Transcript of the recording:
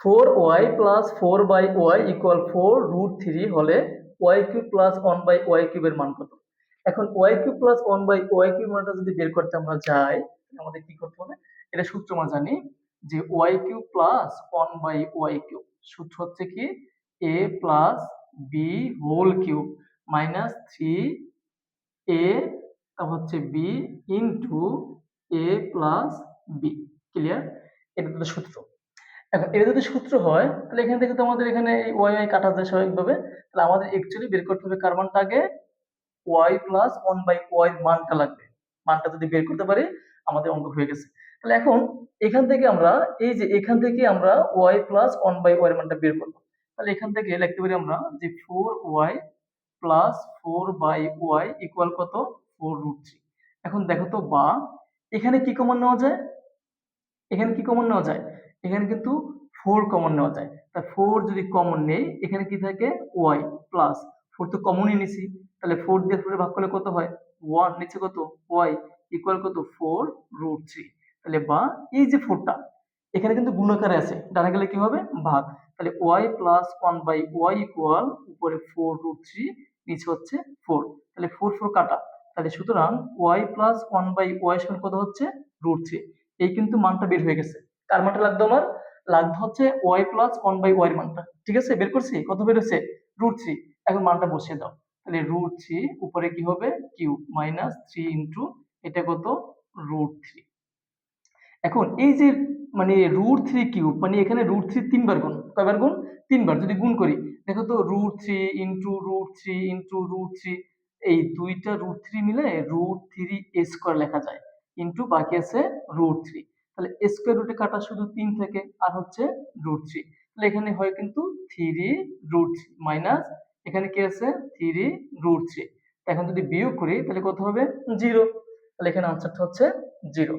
Four Y plus four by Y equal four root three হলে Y cube plus one by Y কিউবের মান কত? এখন Y cube plus one by Y cube মানটা যদি বের করতে আমরা যাই আমাদের কি করতে হবে? এটা সূত্র আমরা জানি যে Y cube plus one by Y cube সূত্র হচ্ছে কি? A plus B whole cube minus three A তারপর হচ্ছে B into A plus B clear এটা তো সূত্র। এখন এটা যদি সূত্র হয়, তাহলে এখান থেকে তো আমাদের এখানে ওয়াই ওয়াই কাটা যায় স্বাভাবিকভাবে। তাহলে আমাদের অ্যাকচুয়ালি বের করতে হবে কার মানটা আগে Y plus one by Y মানটা লাগবে। মানটা যদি বের করতে পারি, আমাদের অঙ্ক হয়ে গেছে। তাহলে এখন এখান থেকে আমরা, এই যে এখান থেকে আমরা Y plus one by Y মানটা বের করব। তাহলে এখান থেকে লিখতে পারি আমরা যে four Y plus four by Y equal কত? ফোর রুট থ্রি এখন দেখো তো বা, এখানে কি কমন নেওয়া যায়? এখানে কি কমন নেওয়া যায়? এখানে কিন্তু ফোর কমন নেওয়া যায়। তা ফোর যদি কমন নেই, এখানে কি থাকে? ওয়াই প্লাস ফোর তো কমনই নিছি। তাহলে ফোর দিয়ে ফোরে ভাগ করলে কত হয়? ওয়ান নিচে কত? ওয়াই ইকুয়াল কত? ফোর রুট থ্রি তাহলে বা এই যে ফোরটা এখানে কিন্তু গুণাকারে আছে। ডানা গেলে কি হবে? ভাগ। তাহলে Y plus one by Y equal উপরে ফোর রুট থ্রি নিচে হচ্ছে ফোর তাহলে ফোর ফোর কাটা। তাহলে সুতরাং Y plus one by Y সমান কত হচ্ছে? রুট থ্রি এই কিন্তু মানটা বের হয়ে গেছে। কার মানটা লাগতো আমার? লাগতো হচ্ছে Y plus one by Y মানটা। ঠিক আছে? বের করছি? কত বের হচ্ছে রুট থ্রি এখন মানটা বসিয়ে দাও। তাহলে রুট থ্রি উপরে কি হবে? কিউ মাইনাস থ্রি ইন্টু এটা কত? রুট থ্রি এখন এই যে মানে রুট থ্রি কিউব মানে এখানে রুট থ্রি তিনবার গুণ। কয়বার গুণ? তিনবার। যদি গুণ করি, দেখো তো root three into root three into root three এই দুইটা রুট থ্রি মিলে রুট থ্রি স্কোয়ার লেখা যায়। ইন্টু বাকি আছে রুট থ্রি তাহলে স্কোয়ার রুটে কাটা শুধু তিন থেকে, আর হচ্ছে রুট থ্রি তাহলে এখানে হয় কিন্তু থ্রি রুট মাইনাস এখানে কি আছে? থ্রি রুট থ্রি এখন যদি বিয়োগ করি, তাহলে কত হবে? জিরো তাহলে এখানে আনসারটা হচ্ছে জিরো